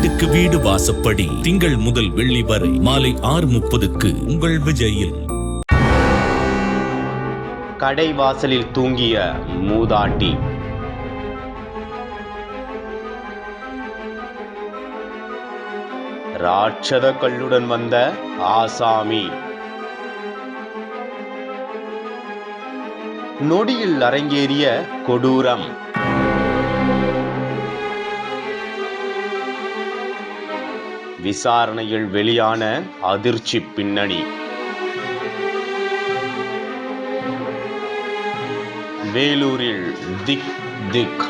வீட்டுக்கு வீடு வாசப்படி திங்கள் முதல் வெள்ளி வரை மாலை ஆறு முப்பதுக்கு உங்கள் விஜயில். கடை வாசலில் தூங்கிய மூதாட்டி. ராட்சத கல்லுடன் வந்த ஆசாமி. நொடியில் அரங்கேறிய கொடூரம். விசாரணையில் வெளியான அதிர்ச்சி பின்னணி. வேலூரில் திக் திக்.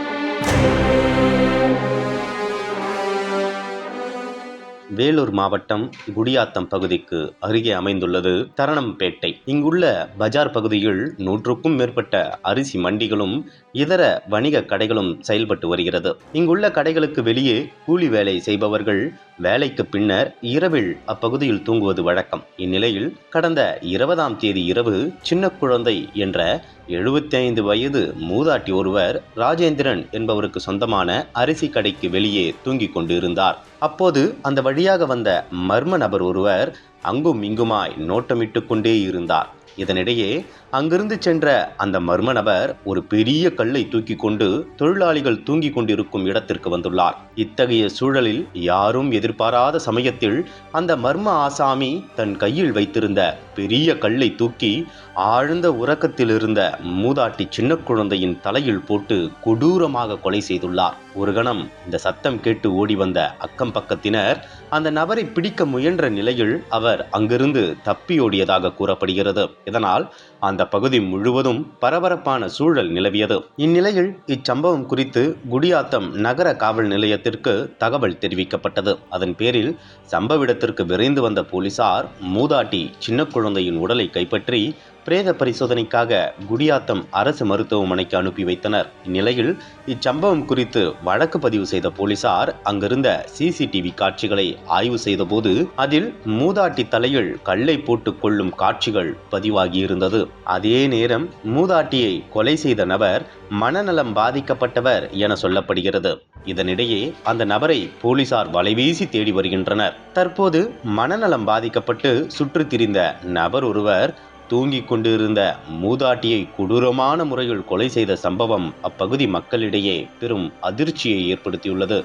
வேலூர் மாவட்டம் குடியாத்தம் பகுதிக்கு அருகே அமைந்துள்ளது தரணம்பேட்டை. இங்குள்ள பஜார் பகுதியில் நூற்றுக்கும் மேற்பட்ட அரிசி மண்டிகளும் இதர வணிக கடைகளும் செயல்பட்டு வருகிறது. இங்குள்ள கடைகளுக்கு வெளியே கூலி வேலை செய்பவர்கள் வேலைக்கு பின்னர் இரவில் அப்பகுதியில் தூங்குவது வழக்கம். இந்நிலையில் கடந்த இருபதாம் தேதி இரவு சின்ன குழந்தை என்ற 75 வயது மூதாட்டி ஒருவர் ராஜேந்திரன் என்பவருக்கு சொந்தமான அரிசி கடைக்கு வெளியே தூங்கிக் கொண்டிருந்தார். அப்போது அந்த வழியாக வந்த மர்ம நபர் ஒருவர் அங்கும் இங்குமாய் நோட்டமிட்டு கொண்டே இருந்தார். இதனிடையே அங்கிருந்து சென்ற அந்த மர்ம நபர் ஒரு பெரிய கல்லை தூக்கி கொண்டு தொழிலாளிகள் தூங்கிக் கொண்டிருக்கும் இடத்திற்கு வந்துள்ளார். இத்தகைய சூழலில் யாரும் எதிர்பாராத சமயத்தில் அந்த மர்ம ஆசாமி தன் கையில் வைத்திருந்த பெரிய கல்லை தூக்கி ஆழ்ந்த உறக்கத்தில் இருந்த மூதாட்டி சின்ன குழந்தையின் தலையில் போட்டு கொடூரமாக கொலை செய்துள்ளார். ஒரு கணம் இந்த சத்தம் கேட்டு ஓடி வந்த அக்கம் பக்கத்தினர் அந்த நபரை பிடிக்க முயன்ற நிலையில் அவர் அங்கிருந்து தப்பியோடியதாக கூறப்படுகிறது. இதனால் அந்த பகுதி முழுவதும் பரபரப்பான சூழல் நிலவியது. இந்நிலையில் இச்சம்பவம் குறித்து குடியாத்தம் நகர காவல் நிலையத்திற்கு தகவல் தெரிவிக்கப்பட்டது. அதன் பேரில் சம்பவ இடத்திற்கு விரைந்து வந்த போலீசார் மூதாட்டி சின்ன குழந்தையின் உடலை கைப்பற்றி பிரேத பரிசோதனைக்காக குடியாத்தம் அரசு மருத்துவமனைக்கு அனுப்பி வைத்தனர். இந்நிலையில் இச்சம்பவம் குறித்து வழக்கு பதிவு செய்த போலீசார் அங்கிருந்த சிசிடிவி காட்சிகளை ஆய்வு செய்தபோது அதில் மூதாட்டி தலையில் கல்லை போட்டு கொள்ளும் காட்சிகள் பதிவாகியிருந்தது. அதே நேரம் மூதாட்டியை கொலை செய்த நபர் மனநலம் பாதிக்கப்பட்டவர் என சொல்லப்படுகிறது. இதனிடையே அந்த நபரை போலீசார் வலைவீசி தேடி வருகின்றனர். தற்போது மனநலம் பாதிக்கப்பட்டு சுற்றித் திரிந்த நபர் ஒருவர் தூங்கிக் கொண்டிருந்த மூதாட்டியை கொடூரமான முறையில் கொலை செய்த சம்பவம் அப்பகுதி மக்களிடையே பெரும் அதிர்ச்சியை ஏற்படுத்தியுள்ளது.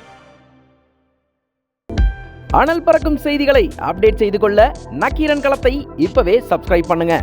அனல் பறக்கும் செய்திகளை அப்டேட் செய்து கொள்ள நக்கீரன் களத்தை இப்பவே சப்ஸ்கிரைப் பண்ணுங்க.